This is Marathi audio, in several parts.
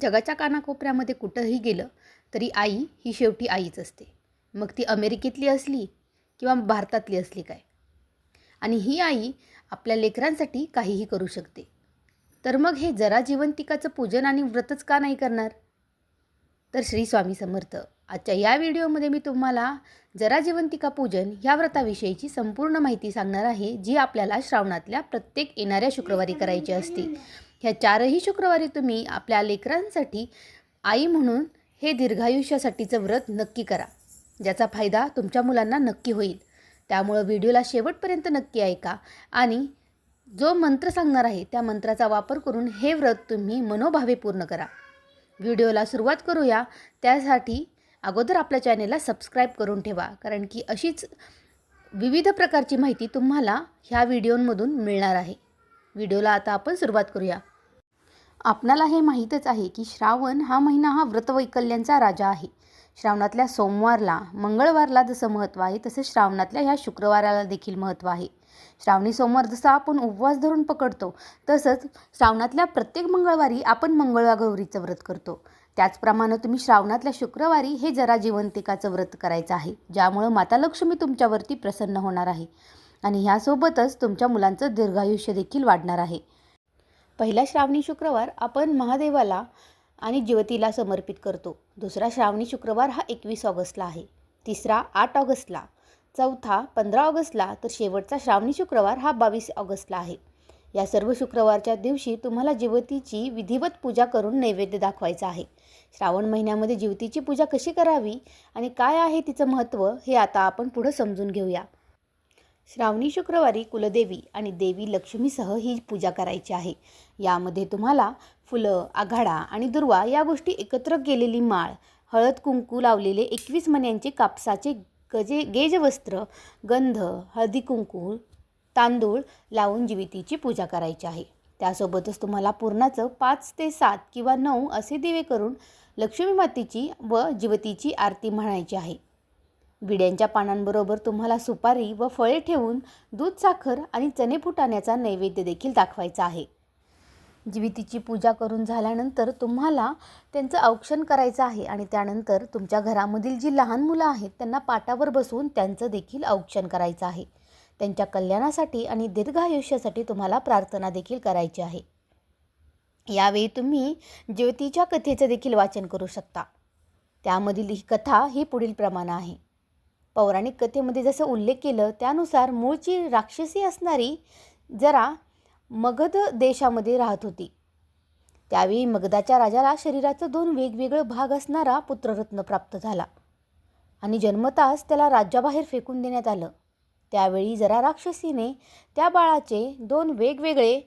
जगाच्या कानाकोपऱ्यामध्ये कुठंही गेलं तरी आई ही शेवटी आईच असते. मग ती अमेरिकेतली असली किंवा भारतातली असली काय? आणि ही आई आपल्या लेकरांसाठी काहीही करू शकते. तर मग हे जरा जिवंतिकाचं पूजन आणि व्रतच का नाही करणार? तर श्री स्वामी समर्थ आजच्या या व्हिडिओमध्ये मी तुम्हाला जरा जिवंतिका पूजन ह्या व्रताविषयीची संपूर्ण माहिती सांगणार आहे जी आपल्याला श्रावणातल्या प्रत्येक येणाऱ्या शुक्रवारी करायची असते. ह्या चारही शुक्रवारी तुम्ही आपल्या लेकरांसाठी आई म्हणून हे दीर्घायुष्यासाठीचं व्रत नक्की करा. ज्याचा फायदा तुमच्या मुलांना नक्की होईल. त्यामुळं व्हिडिओला शेवटपर्यंत नक्की ऐका आणि जो मंत्र सांगणार आहे त्या मंत्राचा वापर करून हे व्रत तुम्ही मनोभावे पूर्ण करा. व्हिडिओला सुरुवात करूया. त्यासाठी अगोदर आपल्या चॅनेलला सबस्क्राईब करून ठेवा. कारण की अशीच विविध प्रकारची माहिती तुम्हाला ह्या व्हिडिओमधून मिळणार आहे. व्हिडिओला आता आपण सुरुवात करूया. आपणाला हे माहीतच आहे की श्रावण हा महिना हा व्रतवैकल्यांचा राजा आहे. श्रावणातल्या सोमवारला मंगळवारला जसं महत्त्व आहे तसं श्रावणातल्या ह्या शुक्रवाराला देखील महत्त्व आहे. श्रावणी सोमवार जसा आपण उपवास धरून पकडतो तसंच श्रावणातल्या प्रत्येक मंगळवारी आपण मंगळवागौरीचं व्रत करतो. त्याचप्रमाणे तुम्ही श्रावणातल्या शुक्रवारी हे जरा जिवंतिकाचं व्रत करायचं आहे ज्यामुळं माता लक्ष्मी तुमच्यावरती प्रसन्न होणार आहे. आणि ह्यासोबतच तुमच्या मुलांचं दीर्घायुष्य देखील वाढणार आहे. पहिला श्रावणी शुक्रवार आपण महादेवाला आणि ज्योतीला समर्पित करतो. दुसरा श्रावणी शुक्रवार हा एकवीस ऑगस्टला आहे. तिसरा आठ ऑगस्टला. चौथा पंधरा ऑगस्टला. तर शेवटचा श्रावणी शुक्रवार हा बावीस ऑगस्टला आहे. या सर्व शुक्रवारच्या दिवशी तुम्हाला जिवतीची विधिवत पूजा करून नैवेद्य दाखवायचा आहे. श्रावण महिन्यामध्ये जिवतीची पूजा कशी करावी आणि काय आहे तिचं महत्त्व हे आता आपण पुढं समजून घेऊया. श्रावणी शुक्रवारी कुलदेवी आणि देवी लक्ष्मीसह ही पूजा करायची आहे. यामध्ये तुम्हाला फुलं आघाडा आणि दुर्वा या गोष्टी एकत्र केलेली माळ हळद कुंकू लावलेले एकवीस मण्यांचे कापसाचे गजे गेजवस्त्र गंध हळदी कुंकू तांदूळ लावून जिवितीची पूजा करायची आहे. त्यासोबतच तुम्हाला पूर्णाचं पाच ते सात किंवा नऊ असे दिवे करून लक्ष्मी मातेची व जिवतीची आरती म्हणायची आहे. विड्यांच्या पानांबरोबर तुम्हाला सुपारी व फळे ठेवून दूध साखर आणि चणे फुटाण्याचा नैवेद्य देखील दाखवायचा आहे. जीवितीची पूजा करून झाल्यानंतर तुम्हाला त्यांचं औक्षण करायचं आहे आणि त्यानंतर तुमच्या घरामधील जी लहान मुलं आहेत त्यांना पाटावर बसवून त्यांचं देखील औक्षण करायचं आहे. त्यांच्या कल्याणासाठी आणि दीर्घ आयुष्यासाठी तुम्हाला प्रार्थना देखील करायची आहे. यावेळी तुम्ही ज्योतीच्या कथेचं देखील वाचन करू शकता. त्यामधील ही कथा ही पुढील प्रमाणे आहे. पौराणिक कथेमध्ये जसं उल्लेख केलं त्यानुसार मूळची राक्षसी असणारी जरा मगध देशामध्ये राहत होती. त्यावेळी मगधाच्या राजाला शरीराचं दोन वेगवेगळे भाग असणारा पुत्ररत्न प्राप्त झाला आणि जन्मताच त्याला राज्याबाहेर फेकून देण्यात आलं. त्यावेळी जरा राक्षसीने त्या बाळाचे दोन वेगवेगळे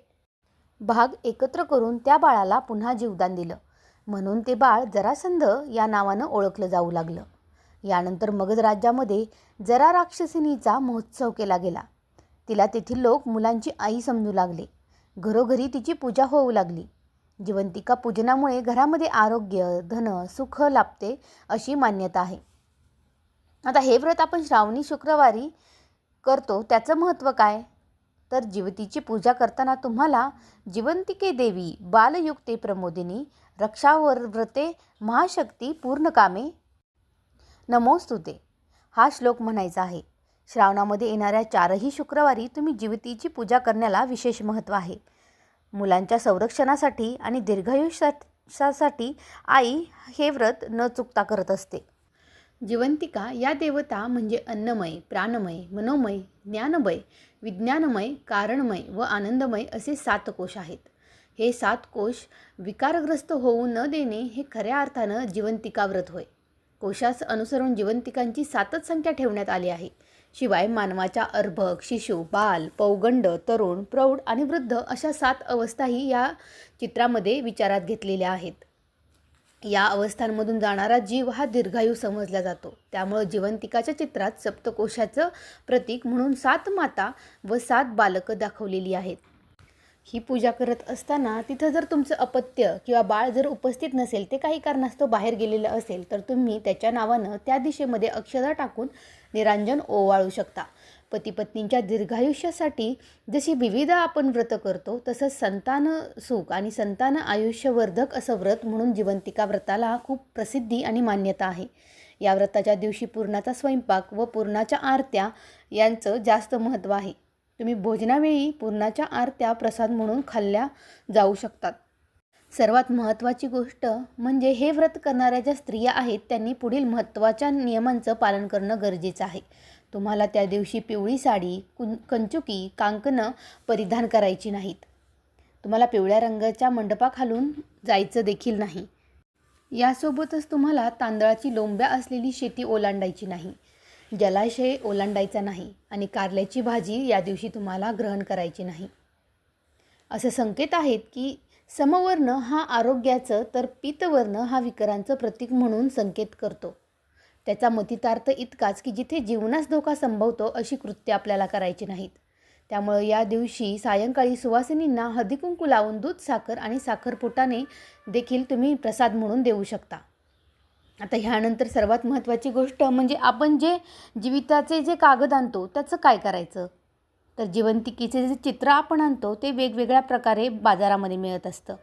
भाग एकत्र करून त्या बाळाला पुन्हा जीवदान दिलं. म्हणून ते बाळ जरासंध या नावानं ओळखलं जाऊ लागलं. यानंतर मगध राज्यामध्ये जरा राक्षसिनीचा महोत्सव केला गेला. तिला तेथील लोक मुलांची आई समजू लागले. घरोघरी तिची पूजा होऊ लागली. जिवंतिका पूजनामुळे घरामध्ये आरोग्य धन सुख लाभते अशी मान्यता आहे. आता हे व्रत आपण श्रावणी शुक्रवारी करतो त्याचं महत्त्व काय? तर जिवतीची पूजा करताना तुम्हाला जिवंतिके देवी बालयुक्ते प्रमोदिनी रक्षावर व्रते महाशक्ती पूर्ण कामे नमोस्तुते हा श्लोक म्हणायचा आहे. श्रावणामध्ये येणाऱ्या चारही शुक्रवारी तुम्ही जीवतीची पूजा करण्याला विशेष महत्त्व आहे. मुलांच्या संरक्षणासाठी आणि दीर्घायुष्यासाठी आई हे व्रत न चुकता करत असते. जिवंतिका या देवता म्हणजे अन्नमय प्राणमय मनोमय ज्ञानमय विज्ञानमय कारणमय व आनंदमय असे सात कोश आहेत. हे सात कोश विकारग्रस्त होऊ न देणे हे खऱ्या अर्थानं जिवंतिका व्रत होय. कोशास अनुसरून जिवंतिकांची सातच संख्या ठेवण्यात आली आहे. शिवाय मानवाच्या अर्भक शिशु बाल पौगंड तरुण प्रौढ आणि वृद्ध अशा सात अवस्थाही या चित्रामध्ये विचारात घेतलेल्या आहेत. या अवस्थांमधून जाणारा जीव हा दीर्घायू समजला जातो. त्यामुळं जिवंतिकाच्या चित्रात सप्तकोशाचं प्रतीक म्हणून सात माता व सात बालकं दाखवलेली आहेत. ही पूजा करत असताना तिथं जर तुमचं अपत्य किंवा बाळ जर उपस्थित नसेल ते काही कारणास्तव बाहेर गेलेलं असेल तर तुम्ही त्याच्या नावानं त्या दिशेमध्ये अक्षदा टाकून निरांजन ओवाळू शकता. पती पत्नींच्या दीर्घायुष्यासाठी जशी विविध आपण व्रत करतो तसंच संतान सुख आणि संतान आयुष्यवर्धक असं व्रत म्हणून जिवंतिका व्रताला खूप प्रसिद्धी आणि मान्यता आहे. या व्रताच्या दिवशी पूर्णाचा स्वयंपाक व पूर्णाच्या आरत्या यांचं जास्त महत्त्व आहे. तुम्ही भोजनावेळी पूर्णाच्या आरत्या प्रसाद म्हणून खाल्ल्या जाऊ शकतात. सर्वात महत्त्वाची गोष्ट म्हणजे हे व्रत करणाऱ्या ज्या स्त्रिया आहेत त्यांनी पुढील महत्त्वाच्या नियमांचं पालन करणं गरजेचं आहे. तुम्हाला त्या दिवशी पिवळी साडी कुं कंचुकी कांकणं परिधान करायची नाहीत. तुम्हाला पिवळ्या रंगाच्या मंडपाखालून जायचं देखील नाही. यासोबतच तुम्हाला तांदळाची लोंब्या असलेली शेती ओलांडायची नाही. जलाशय ओलांडायचा नाही आणि कारल्याची भाजी या दिवशी तुम्हाला ग्रहण करायची नाही. असे संकेत आहेत की समवर्ण हा आरोग्याचं तर पितवर्ण हा विकारांचं प्रतीक म्हणून संकेत करतो. त्याचा मतितार्थ इतकाच की जिथे जीवनास धोका संभवतो अशी कृत्य आपल्याला करायची नाहीत. त्यामुळं या दिवशी सायंकाळी सुवासिनींना हळदीकुंकू लावून दूध साखर आणि साखरपुटाने देखील तुम्ही प्रसाद म्हणून देऊ शकता. आता ह्यानंतर सर्वात महत्त्वाची गोष्ट म्हणजे आपण जे जीविताचे जे कागद आणतो त्याचं काय करायचं? तर जिवंतिकेचे जे चित्र आपण आणतो ते वेगवेगळ्या प्रकारे बाजारामध्ये मिळत असतं.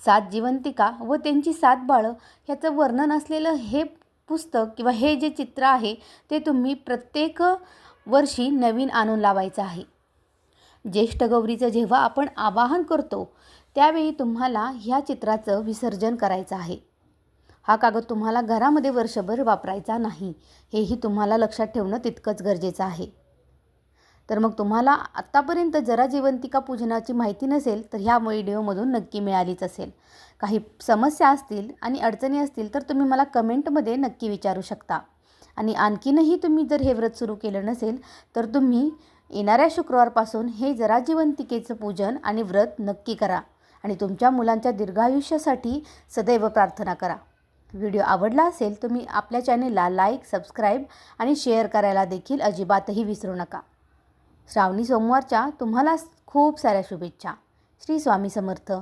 सात जिवंतिका व त्यांची सात बाळं ह्याचं वर्णन असलेलं हे पुस्तक किंवा हे जे चित्र आहे ते तुम्ही प्रत्येक वर्षी नवीन आणून लावायचं आहे. ज्येष्ठ गौरीचं जेव्हा आपण आवाहन करतो त्यावेळी तुम्हाला ह्या चित्राचं विसर्जन करायचं आहे. हा कागद तुम्हाला घरामध्ये वर्षभर वापरायचा नाही. हेही तुम्हाला लक्षात ठेवणं तितकंच गरजेचं आहे. तर मग तुम्हाला आत्तापर्यंत जरा जिवंतिका पूजनाची माहिती नसेल तर ह्या व्हिडिओमधून नक्की मिळालीच असेल. काही समस्या असतील आणि अडचणी असतील तर तुम्ही मला कमेंटमध्ये नक्की विचारू शकता. आणि आणखीनही तुम्ही जर हे व्रत सुरू केलं नसेल तर तुम्ही येणाऱ्या शुक्रवारपासून हे जरा जिवंतिकेचं पूजन आणि व्रत नक्की करा. आणि तुमच्या मुलांच्या दीर्घायुष्यासाठी सदैव प्रार्थना करा. व्हिडिओ आवडला असेल तुम्ही आपल्या चॅनेलला लाईक सबस्क्राईब आणि शेअर करायला देखील अजिबातही विसरू नका. श्रावणी सोमवारच्या तुम्हाला खूप साऱ्या शुभेच्छा. श्री स्वामी समर्थ.